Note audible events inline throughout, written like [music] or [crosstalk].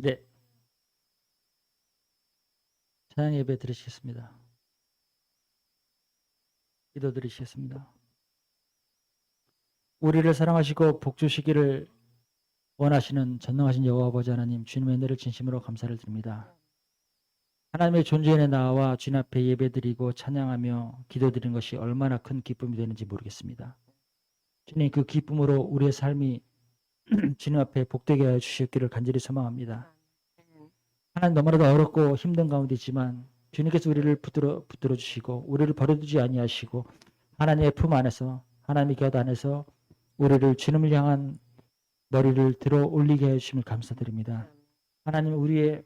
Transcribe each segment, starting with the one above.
네. 찬양 예배 드리시겠습니다. 기도 드리시겠습니다. 우리를 사랑하시고 복 주시기를 원하시는 전능하신 여호와 아버지 하나님 주님의 은혜를 진심으로 감사를 드립니다. 하나님의 존재에 나와 주님 앞에 예배드리고 찬양하며 기도드리는 것이 얼마나 큰 기쁨이 되는지 모르겠습니다. 주님 그 기쁨으로 우리의 삶이 [clears throat] 주님 앞에 복되게 하여 주시기를 간절히 소망합니다. 하나님 너무나도 어렵고 힘든 가운데 있지만 주님께서 우리를 붙들어 붙들어 주시고 우리를 버려두지 아니하시고 하나님의 품 안에서 하나님의 곁 안에서 우리를 주님을 향한 머리를 들어 올리게 해 주심을 감사드립니다. 하나님 우리의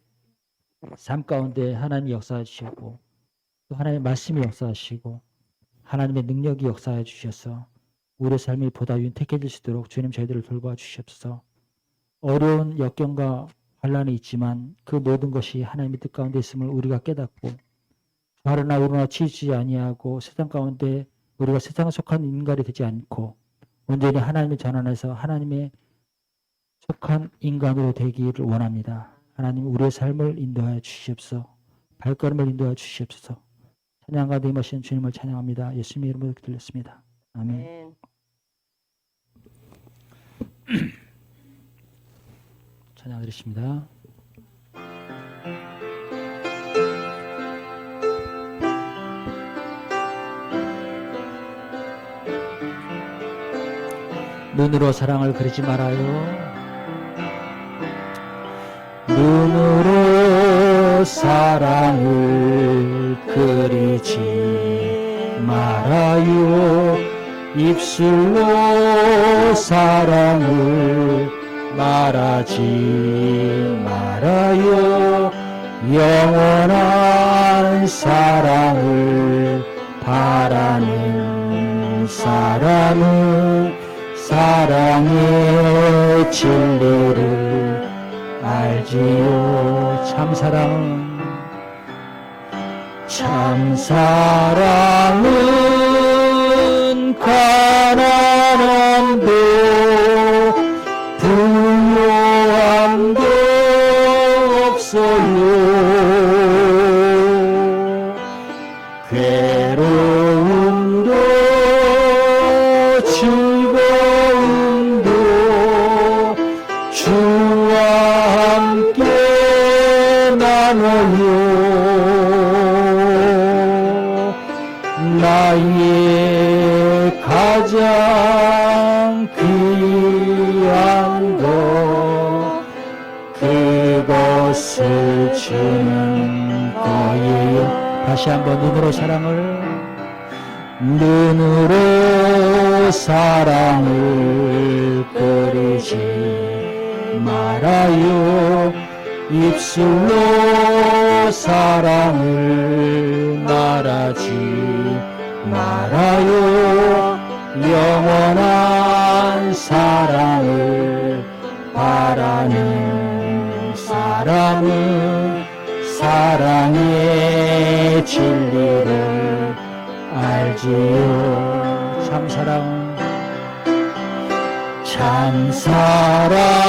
삶 가운데 하나님이 역사해 주시고 또 하나님의 말씀이 역사하시고 하나님의 능력이 역사해 주셔서 우리의 삶이 보다 윤택해질 수 있도록 주님 저희들을 돌봐 주시옵소서. 어려운 역경과 환란이 있지만 그 모든 것이 하나님의 뜻 가운데 있음을 우리가 깨닫고 좌로나 우로나 치우치지 아니하고 세상 가운데 우리가 세상에 속한 인간이 되지 않고 온전히 하나님의 전환에서 하나님의 속한 인간으로 되기를 원합니다. 하나님 우리의 삶을 인도하여 주시옵소서. 발걸음을 인도하여 주시옵소서. 찬양과 내마신 주님을 찬양합니다. 예수님의 이름으로 드렸습니다. 아멘. [clears throat] 찬양 드리십니다. 눈으로 사랑을 그리지 말아요. 눈으로 사랑을 그리지 말아요. 입술로 사랑을 말하지 말아요. 영원한 사랑을 바라는 사람은 사랑의 진리를 알지요. 참사랑은 참사랑은 가 나의 가장 귀한 것 그것을 주는 거예요 다시 한번 눈으로 사랑을 눈으로 사랑을 그리지 말아요 입술로 사랑을 말하지 말아요. 영원한 사랑을 바라는 사람은 사랑의 진리를 알지요. 참사랑은 참사랑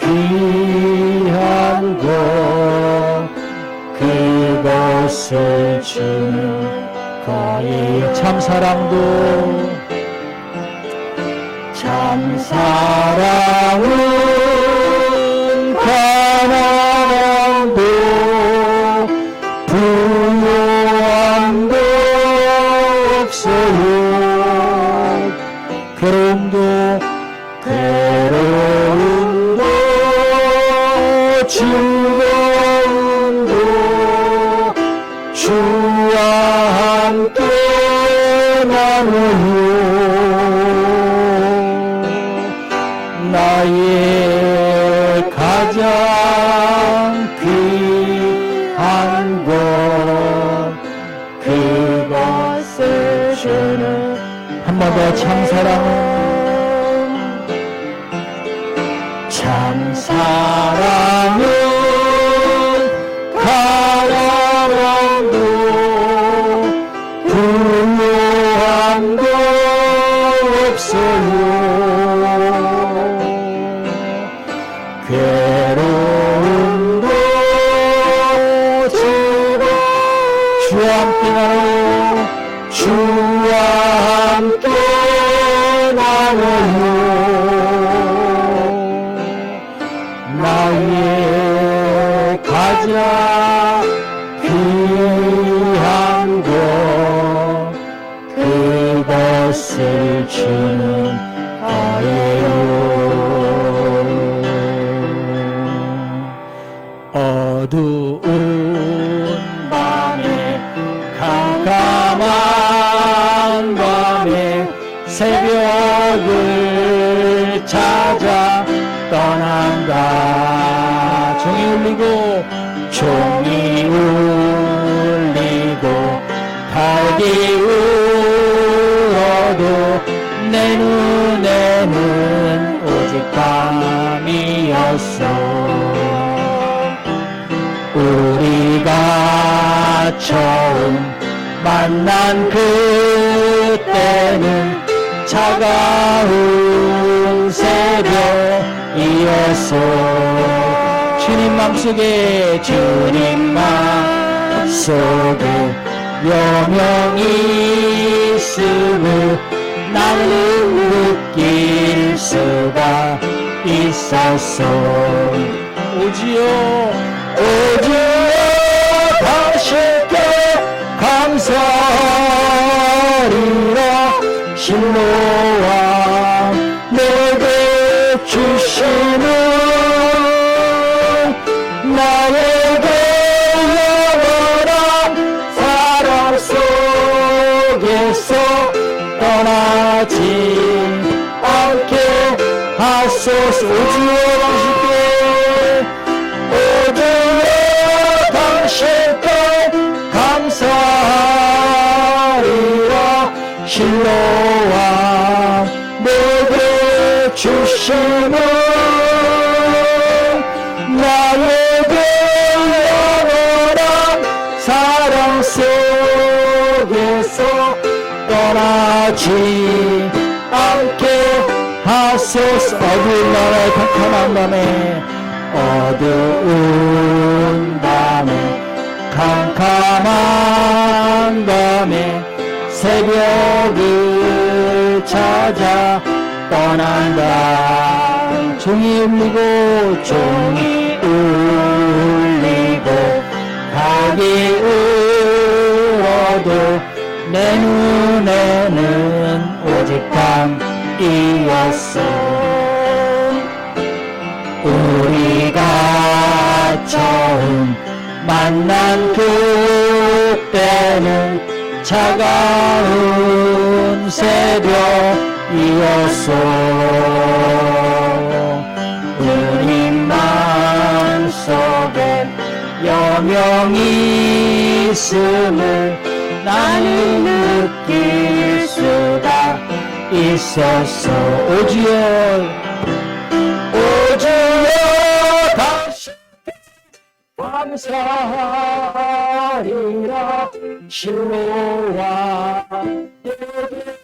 귀한 것 그것을 주는 거예요 참사랑도 참사랑은 달기 울어도 내 눈에는 오직 밤이었어. 우리가 처음 만난 그때는 차가운 새벽이었어. 주님 맘속에 주님 맘속에 여명이 있음을 나는 느낄 수가 있었어 오지요. 오지요 다시께 감사리라. 실로와 하소서 오지요 당신께 오주여 당신께 감사하리라 실로와 내게 주시는 나에게 영원한 사랑 속에서 떠나지 않게 하소서 어두운 밤에 캄캄한 밤에 어두운 밤에 캄캄한 밤에 새벽을 찾아 떠난다. 종이 울리고 종이 울리고 닭이 울어도 내 눈에는 오직 밤이었어 우리가 처음 만난 그때는 차가운 새벽이었어 우리 마음속에 여명이 있음을 나는 느낄 수가 있었어 오지요 감사하리라. 실로와 내게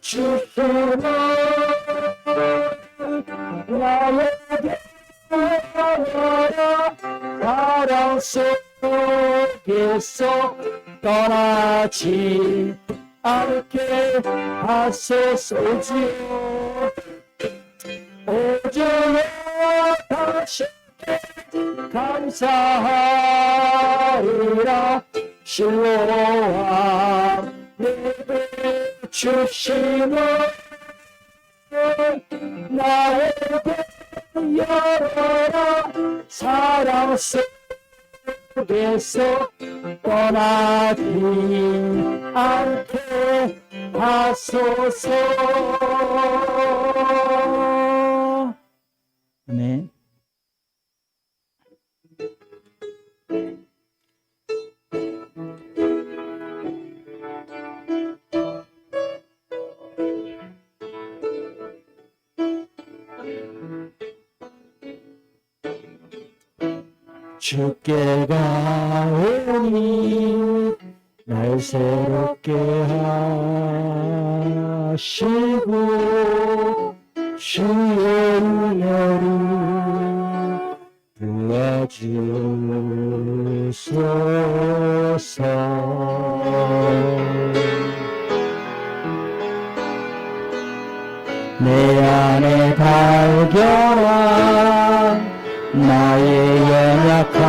주시는 나에게 영원한 사랑 속에서 떠나지 않게 하소서. 오지요 오주여 다시 감사하리라. 실로와 내게 주시는 나에게 영원한 사랑 속에서 떠나지 않게 하소서. 주께 내 안에 발견한 나의 연약함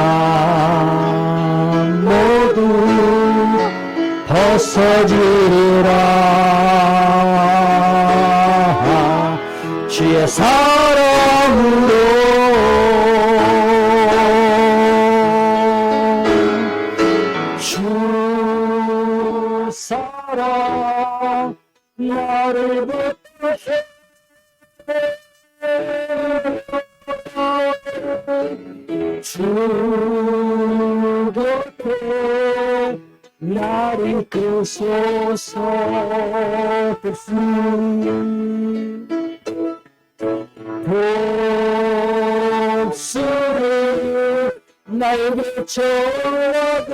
모두 벗어지리라. 주의 사 곁에 나를 끄소서 복수를 날개 쳐나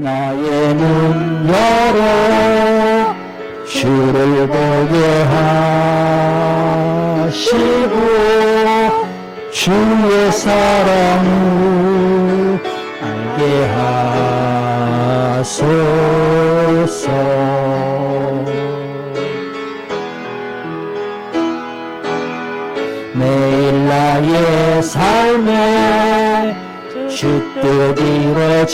나의 문 열어 주를 보게 하시고 주의 사랑을 알게 하소서. 매일 나의 삶에 주 뜻 이루어지도록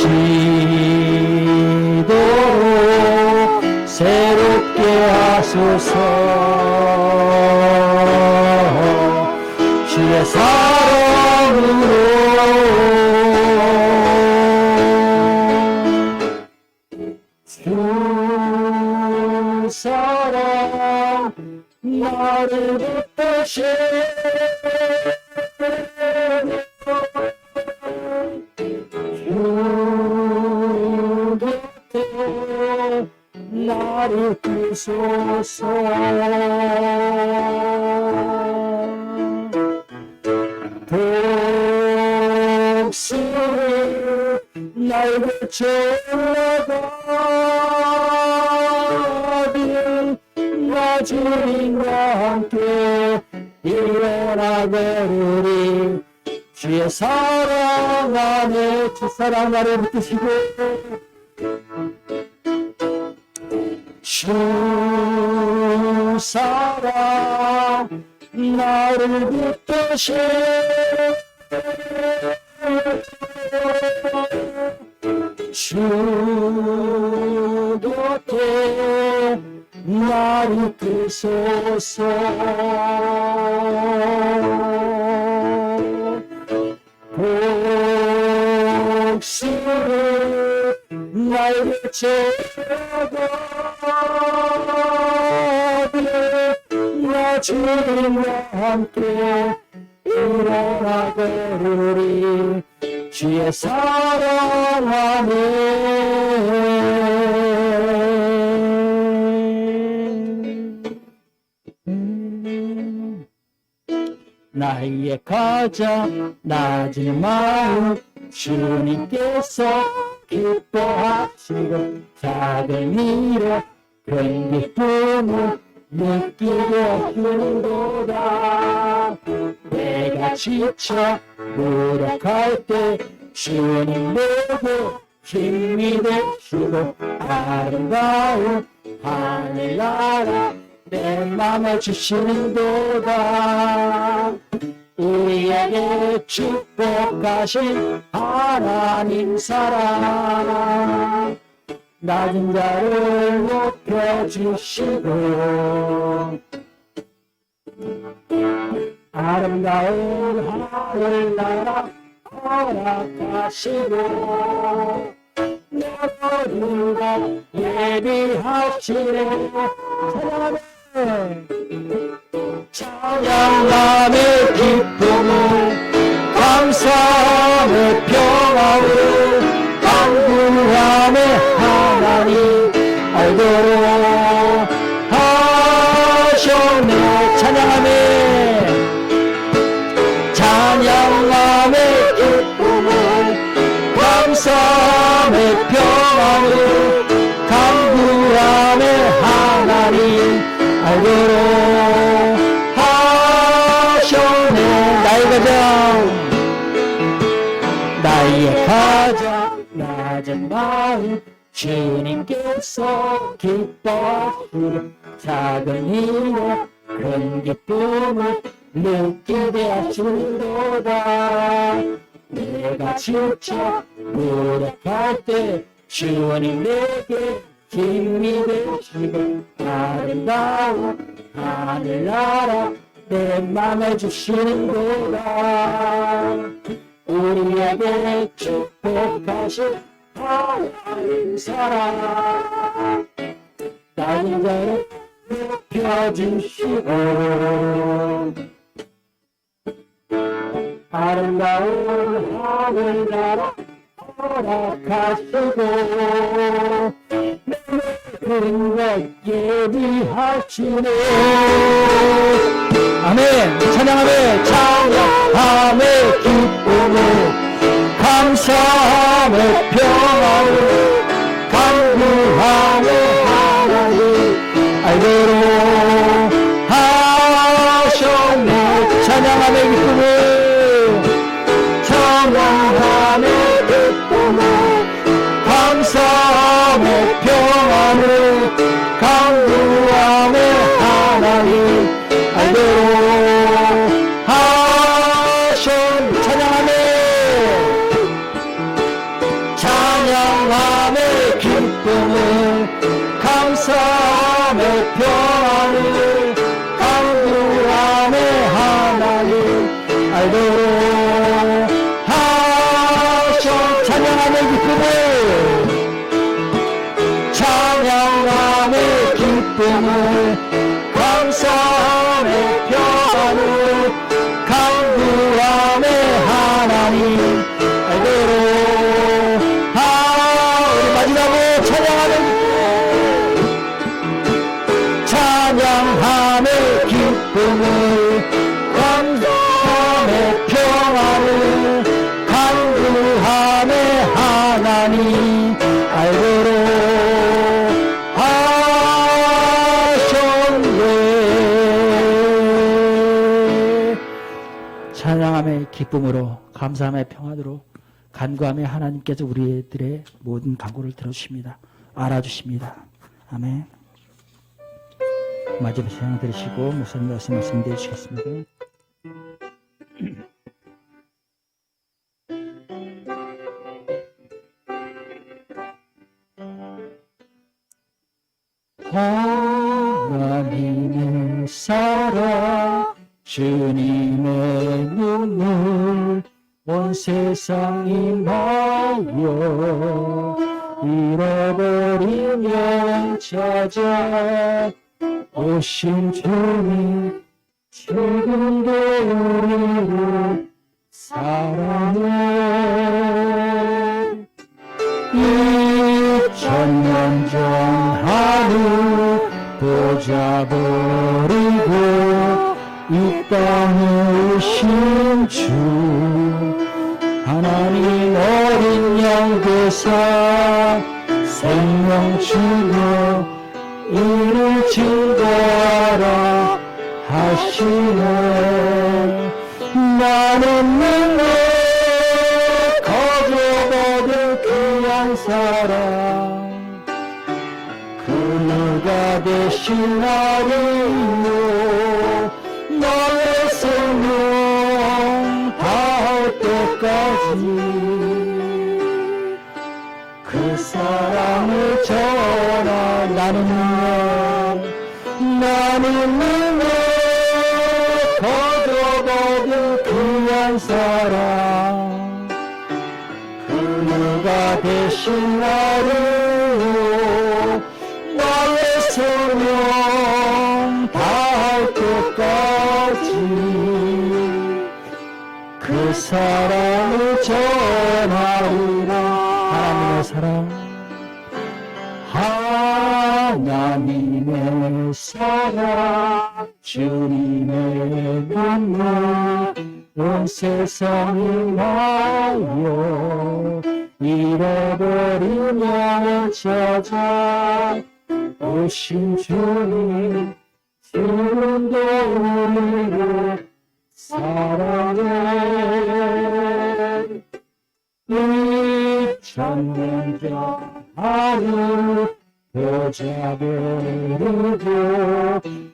새롭게 하소서. 주의 사랑으로. 주 사랑 나를 붙드시 사랑 나를 붙드시고 주 사랑 나를 붙드시 주 곁에 나를 끄소서 주님과 함께 일어나 걸으리. 주의 사랑 안에 나의 가장 낮은 마음. 주님께서 기뻐하시고 작은 일에 큰 기쁨을 느끼게 하시는도다. 내가 지쳐 노력할 때 주님 보고 힘이 되시고 아름다운 하늘나라 내 맘에 주시는도다. 우리에게 축복하신 하나님 사랑 낮은 자를 높여주시고 아름다운 하늘 나라 허락하시고 내 머리가 예비하시네 사랑해 찬양감의 기쁨을 감사함의 평화를 강구함의 평안을 간구함의 하나님 알고로 하셨네. 나의 가장 나의 가장 낮은 마음 주님께서 기뻐하시는 작은 일에 큰 기쁨을 느끼게 하시도다 내가 지쳐 노력할 때 주님 내게 힘이 되시고 아름다운 하늘나라 내 맘에 주시는도다 우리에게 축복하신 하나님 사랑. 낮은 자를 높여주시고 아름다운 하늘 나라 허락하시고 그런 것 예비하시네 아멘 찬양하며 찬양함의 기쁨을 감사함의 평안을 감사함의 평안으로 간구함의 하나님께서 우리들의 모든 간구를 들어주십니다. 알아주십니다. 아멘. 마지막 찬양 들으시고 목사님 말씀 말씀드려 주시겠습니다. 세상이 마여 잃어버리면 찾아 오신 주님 지금도 우리를 사랑해. 이천년 전 하루 보자 버리고 이 땅에 오신 주 양 되사 생명 주며 이를 증거하라 하시네 나는 믿네 거저버린 귀한 사랑 그가 대신 나 사랑을 전하 나는 믿네 나는 믿네 거저버린 귀한 사랑 그가 대신 나를 온 세상을 위하여 잃어버리며 찾아 오신 주님 지금도 우리를 사랑해. 이천년 전 하루 여자별이고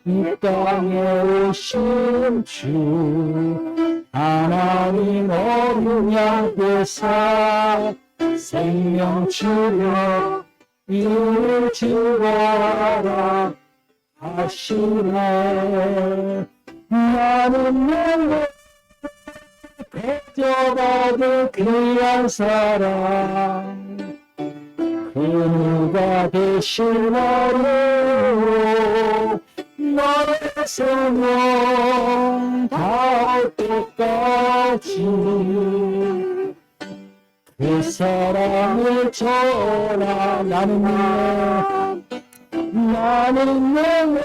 이 땅에 오신 주 하나님 어린 양께서 생명 주려 이를 주어라. 하시네. 나는 너를 배져받을 귀한 사랑 그 누가 되신 나로 너의 생명 닿 을 때까지 그 사랑을 전하 나는 내 나는 내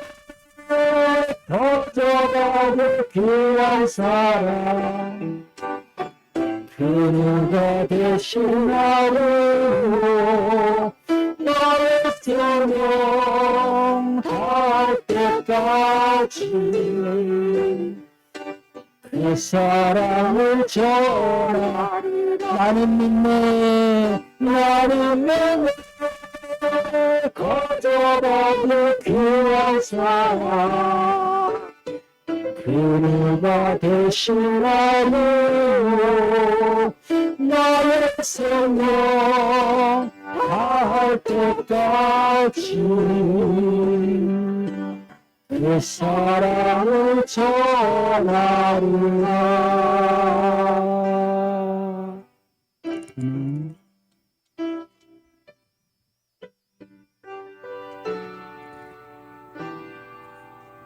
더져가는 귀한 사랑 그 누가 되신 나로 너의 생명 할 때까지 그 사랑을 전하 나는 믿네. 나는 믿네. 거저받는 귀한 사랑. 그 누가 대신 나로 나의 생명 다할 때까지 내 사랑을 전하리라.